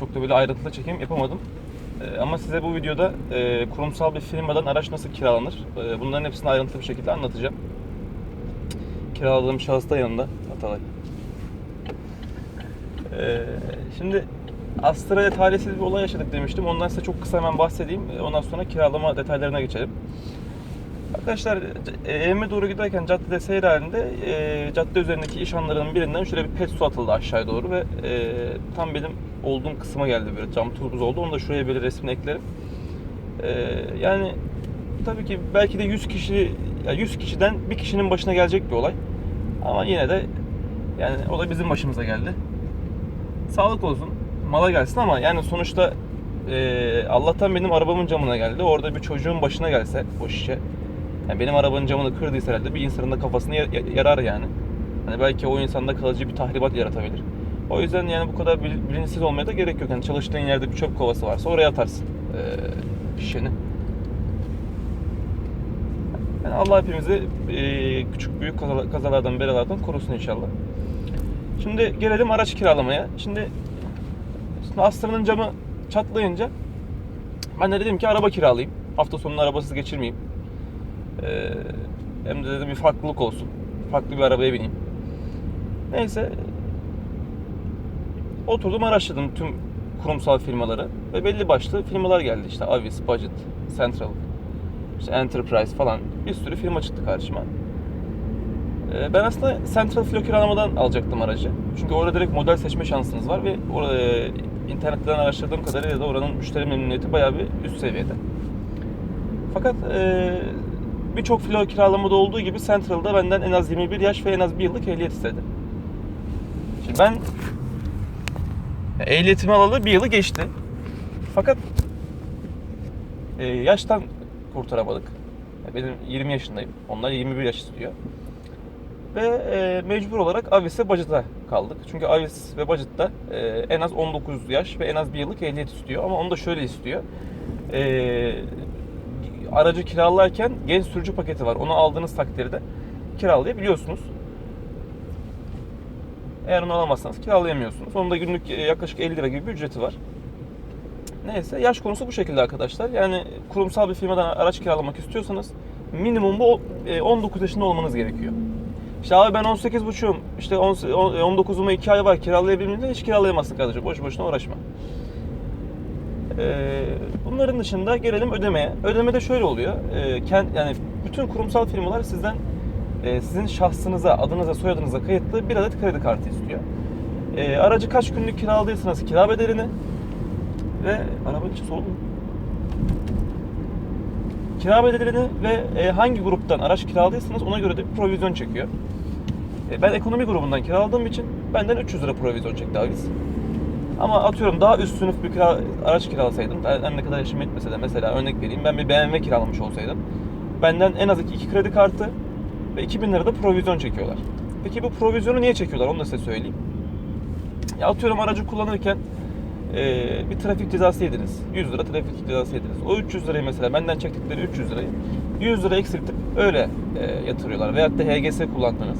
Çok da böyle ayrıntılı çekim yapamadım. Ee, ama size bu videoda e, kurumsal bir firmadan araç nasıl kiralanır? e, bunların hepsini ayrıntılı bir şekilde anlatacağım. Kiraladığım şahıs da yanında. Atalay. Ee, şimdi Astra'ya talihsiz bir olay yaşadık demiştim. Ondan size çok kısa hemen bahsedeyim. Ee, Ondan sonra kiralama detaylarına geçelim. Arkadaşlar e, evime doğru giderken caddede seyir halinde e, cadde üzerindeki iş anlarının birinden şöyle bir pet su atıldı aşağıya doğru ve e, tam benim olduğum kısma geldi böyle cam turbuz oldu. Onu da şuraya böyle resmini eklerim. E, yani tabii ki belki de 100 kişi ya 100 kişiden bir kişinin başına gelecek bir olay. Ama yine de yani o da bizim başımıza geldi. Sağlık olsun. Mala gelsin ama yani sonuçta e, Allah'tan benim arabamın camına geldi. Orada bir çocuğun başına gelse o şişe. Yani benim arabanın camını kırdıysa herhalde bir insanın da kafasını yar- yar- yarar yani. Hani belki o insanda kalıcı bir tahribat yaratabilir. O yüzden yani bu kadar bil- bilinçsiz olmaya da gerek yok. Yani çalıştığın yerde bir çöp kovası varsa oraya atarsın e, şişeni. Yani Allah hepimizi küçük büyük kazalar- kazalardan belalardan korusun inşallah. Şimdi gelelim araç kiralamaya. Şimdi, şimdi camı çatlayınca ben de dedim ki araba kiralayayım. Hafta sonunu arabasız geçirmeyeyim. Ee, hem de dedim bir farklılık olsun. Farklı bir arabaya bineyim. Neyse oturdum araştırdım tüm kurumsal firmaları ve belli başlı firmalar geldi işte Avis, Budget, Central, işte Enterprise falan bir sürü firma çıktı karşıma. Ee, Ben aslında Central Filo kiralamadan alacaktım aracı. Çünkü orada direkt model seçme şansınız var ve orada e, internetten araştırdığım kadarıyla da oranın müşteri memnuniyeti bayağı bir üst seviyede. Fakat e, birçok filo kiralamada olduğu gibi Central'da benden en az 21 yaş ve en az bir yıllık ehliyet istedi. Şimdi ben ehliyetimi alalı bir yılı geçti. Fakat e, yaştan kurtaramadık. Benim 20 yaşındayım. Onlar 21 yaş istiyor. Ve e, mecbur olarak Avis ve Budget'a kaldık. Çünkü Avis ve Budget'ta e, en az 19 yaş ve en az bir yıllık ehliyet istiyor. Ama onu da şöyle istiyor. E, aracı kiralarken genç sürücü paketi var. Onu aldığınız takdirde kiralayabiliyorsunuz. Eğer onu alamazsanız kiralayamıyorsunuz. Onun da günlük e, yaklaşık 50 lira gibi bir ücreti var. Neyse yaş konusu bu şekilde arkadaşlar. Yani kurumsal bir firmadan araç kiralamak istiyorsanız minimum bu e, 19 yaşında olmanız gerekiyor. İşte abi ben 18 buçuğum, işte 19'uma 2 ay var kiralayabilir miyim? Hiç kiralayamazsın kardeşim. Boş boşuna uğraşma. Ee, bunların dışında gelelim ödemeye. Ödeme de şöyle oluyor. Ee, yani bütün kurumsal firmalar sizden e, sizin şahsınıza, adınıza, soyadınıza kayıtlı bir adet kredi kartı istiyor. Ee, aracı kaç günlük kiraladıysanız kira bedelini ve arabanın içi soğuk mu? Kira bedelini ve e, hangi gruptan araç kiraladıysanız ona göre de bir provizyon çekiyor. E, ben ekonomi grubundan kiraladığım için benden 300 lira provizyon çekti Avis. Ama atıyorum daha üst sınıf bir kira, araç kiralasaydım, her ne kadar yaşım yetmese de mesela örnek vereyim ben bir BMW kiralamış olsaydım benden en az iki, iki kredi kartı ve 2000 lira da provizyon çekiyorlar. Peki bu provizyonu niye çekiyorlar onu da size söyleyeyim. Ya atıyorum aracı kullanırken e, bir trafik cezası yediniz. 100 lira trafik cezası yediniz. O 300 lirayı mesela benden çektikleri 300 lirayı 100 lira eksiltip öyle e, yatırıyorlar. Veyahut da HGS kullandınız.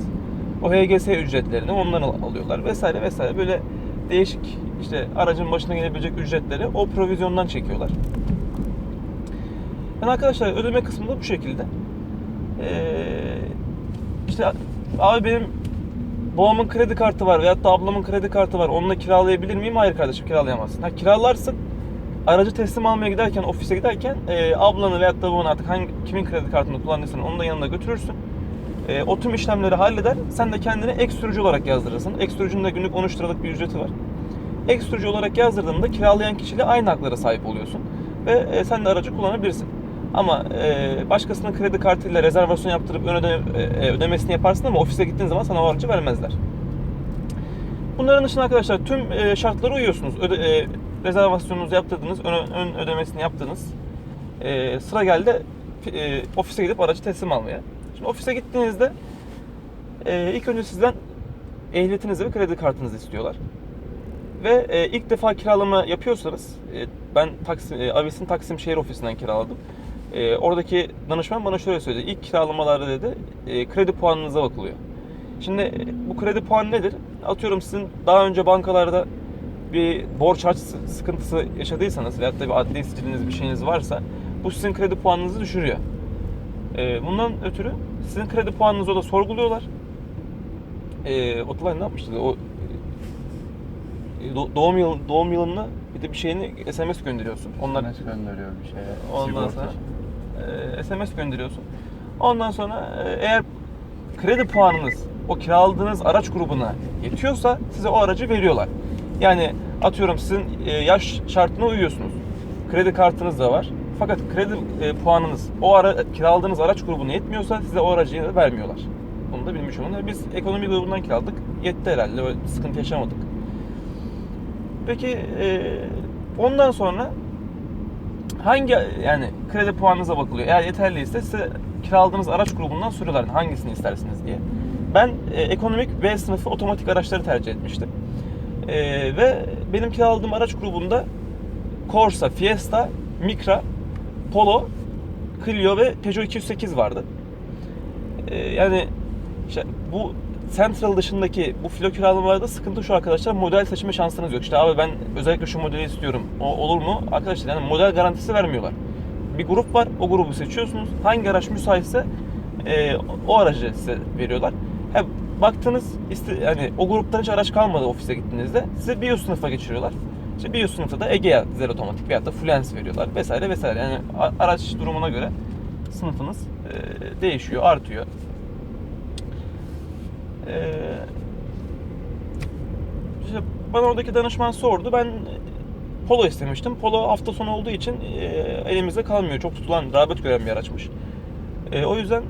O HGS ücretlerini ondan al- alıyorlar vesaire vesaire. Böyle değişik işte aracın başına gelebilecek ücretleri o provizyondan çekiyorlar. Yani arkadaşlar ödeme kısmı da bu şekilde. Ee, işte abi benim babamın kredi kartı var veyahut da ablamın kredi kartı var. Onunla kiralayabilir miyim? Hayır kardeşim kiralayamazsın. Ha kiralarsın. Aracı teslim almaya giderken, ofise giderken e, ablanı veyahut da babanı artık hangi, kimin kredi kartını kullandıysan onu da yanında götürürsün. E, o tüm işlemleri halleder. Sen de kendini ek sürücü olarak yazdırırsın. Ek sürücünün de günlük 13 liralık bir ücreti var. Ek sürücü olarak yazdırdığında kiralayan kişiyle aynı haklara sahip oluyorsun. Ve e, sen de aracı kullanabilirsin. Ama e, başkasının kredi kartıyla rezervasyon yaptırıp ön öde, e, ödemesini yaparsın ama ofise gittiğin zaman sana o aracı vermezler. Bunların dışında arkadaşlar tüm e, şartlara uyuyorsunuz. Öde, e, rezervasyonunuzu yaptırdınız, ön, ön ödemesini yaptınız. E, sıra geldi e, ofise gidip aracı teslim almaya. Şimdi ofise gittiğinizde e, ilk önce sizden ehliyetinizi ve kredi kartınızı istiyorlar. Ve e, ilk defa kiralama yapıyorsanız, e, ben Taksim, e, Avis'in Taksim şehir ofisinden kiraladım. E, oradaki danışman bana şöyle söyledi. İlk kiralamalarda dedi e, kredi puanınıza bakılıyor. Şimdi e, bu kredi puanı nedir? Atıyorum sizin daha önce bankalarda bir borç harç sıkıntısı yaşadıysanız veyahut da bir adli siciliniz bir şeyiniz varsa bu sizin kredi puanınızı düşürüyor. Ee, bundan ötürü sizin kredi puanınızı da sorguluyorlar. Ee, Otulan ne yapmıştı? O e, do- doğum yıl doğum yılını bir de bir şeyini SMS gönderiyorsun. Onlar SMS gönderiyor bir şeye. Ondan sigorta sonra e, SMS gönderiyorsun. Ondan sonra e, eğer kredi puanınız o kiraladığınız araç grubuna yetiyorsa size o aracı veriyorlar. Yani atıyorum sizin e, yaş şartına uyuyorsunuz. Kredi kartınız da var. Fakat kredi e, puanınız o ara, kiraladığınız araç grubuna yetmiyorsa size o aracı vermiyorlar. Bunu da bilmiş olun. Biz ekonomi grubundan kiraladık. Yetti herhalde. Öyle sıkıntı yaşamadık. Peki e, ondan sonra hangi yani kredi puanınıza bakılıyor. Eğer yeterliyse size kiraladığınız araç grubundan soruyorlar hangisini istersiniz diye. Ben e, ekonomik B sınıfı otomatik araçları tercih etmiştim. E, ve benim kiraladığım araç grubunda Corsa, Fiesta, Micra, Polo, Clio ve Peugeot 208 vardı. E, yani işte bu Central dışındaki bu filo kiralamalarda sıkıntı şu arkadaşlar model seçme şansınız yok. İşte abi ben özellikle şu modeli istiyorum. O olur mu? Arkadaşlar yani model garantisi vermiyorlar. Bir grup var. O grubu seçiyorsunuz. Hangi araç müsaitse e, o aracı size veriyorlar. He, baktınız işte yani o gruptan hiç araç kalmadı ofise gittiğinizde size bir üst sınıfa geçiriyorlar. İşte bir üst sınıfta da Egea dizel otomatik veyahut da Fluence veriyorlar vesaire vesaire. Yani araç durumuna göre sınıfınız e, değişiyor, artıyor. Ee, işte bana oradaki danışman sordu. Ben Polo istemiştim. Polo hafta sonu olduğu için e, elimizde kalmıyor. Çok tutulan, rağbet gören bir araçmış. E, o yüzden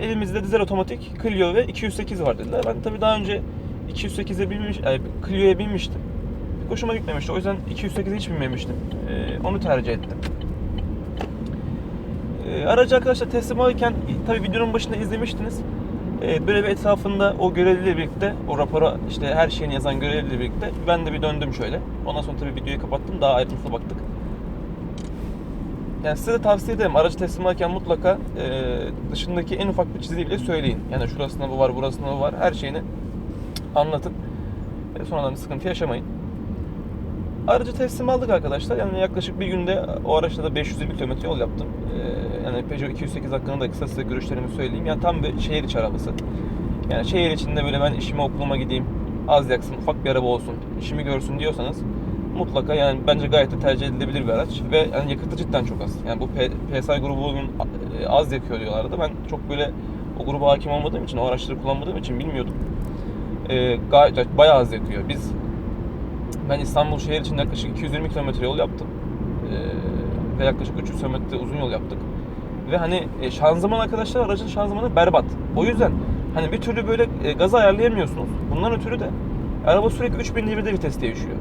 elimizde dizel otomatik Clio ve 208 var dediler. Ben tabii daha önce 208'e binmiş, yani Clio'ya binmiştim. Hoşuma gitmemişti. O yüzden 208'e hiç binmemiştim. E, onu tercih ettim. E, aracı arkadaşlar teslim alırken tabii videonun başında izlemiştiniz. E, böyle bir etrafında o görevliyle birlikte, o rapora işte her şeyini yazan görevliyle birlikte ben de bir döndüm şöyle. Ondan sonra tabii videoyu kapattım. Daha ayrıntılı baktık. Yani size de tavsiye ederim. Aracı teslim alırken mutlaka e, dışındaki en ufak bir çizgiyi bile söyleyin. Yani şurasında bu var, burasında bu var. Her şeyini anlatın. E, sonradan sıkıntı yaşamayın. Aracı teslim aldık arkadaşlar. Yani yaklaşık bir günde o araçla da 520 km yol yaptım. Ee, yani Peugeot 208 hakkında da kısa size görüşlerimi söyleyeyim. Yani tam bir şehir içi arabası. Yani şehir içinde böyle ben işime okuluma gideyim, az yaksın, ufak bir araba olsun, işimi görsün diyorsanız mutlaka yani bence gayet de tercih edilebilir bir araç ve yani yakıtı cidden çok az. Yani bu P- PSI grubunun e, az yakıyor diyorlardı. Ben çok böyle o gruba hakim olmadığım için, o araçları kullanmadığım için bilmiyordum. Ee, gayet bayağı az yakıyor. Biz ben İstanbul şehir için yaklaşık 220 kilometre yol yaptım. Ee, ve yaklaşık 300 kilometre uzun yol yaptık. Ve hani e, şanzıman arkadaşlar aracın şanzımanı berbat. O yüzden hani bir türlü böyle e, gazı ayarlayamıyorsunuz. Bundan ötürü de araba sürekli 3000 devirde vites değişiyor.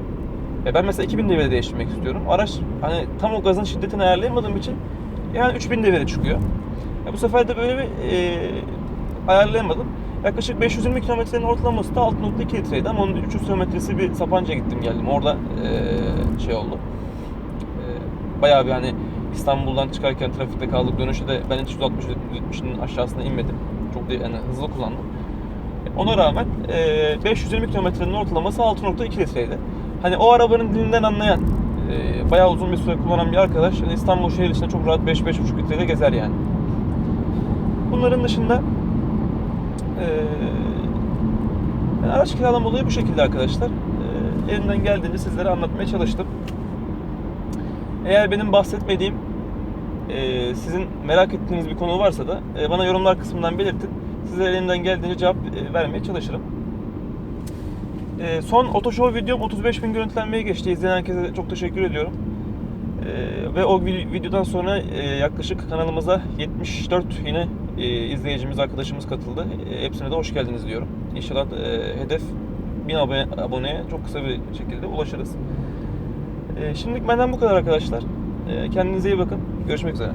E ben mesela 2000 devirde değiştirmek istiyorum. Araç hani tam o gazın şiddetini ayarlayamadığım için yani 3000 devire çıkıyor. E bu sefer de böyle bir e, ayarlayamadım. Yaklaşık 520 kilometrenin ortalaması da 6.2 litreydi ama onun 300 kilometresi bir Sapanca'ya gittim geldim. Orada e, şey oldu. E, bayağı bir hani İstanbul'dan çıkarken trafikte kaldık. Dönüşte de ben hiç 160-170'in aşağısına inmedim. Çok da yani hızlı kullandım. Ona rağmen e, 520 kilometrenin ortalaması 6.2 litreydi. Hani o arabanın dilinden anlayan, e, bayağı uzun bir süre kullanan bir arkadaş hani İstanbul şehir içinde çok rahat 5-5.5 litrede gezer yani. Bunların dışında ee, yani araç kiralama olayı bu şekilde arkadaşlar. Ee, elimden geldiğince sizlere anlatmaya çalıştım. Eğer benim bahsetmediğim e, sizin merak ettiğiniz bir konu varsa da e, bana yorumlar kısmından belirtin. Sizlere elimden geldiğince cevap e, vermeye çalışırım. E, son Otoshow videom 35 bin görüntülenmeye geçti. İzleyen herkese çok teşekkür ediyorum. E, ve o vi- videodan sonra e, yaklaşık kanalımıza 74 yine e, izleyicimiz, arkadaşımız katıldı. E, hepsine de hoş geldiniz diyorum. İnşallah e, hedef 1000 abone, aboneye çok kısa bir şekilde ulaşırız. E, şimdilik benden bu kadar arkadaşlar. E, kendinize iyi bakın. Görüşmek üzere.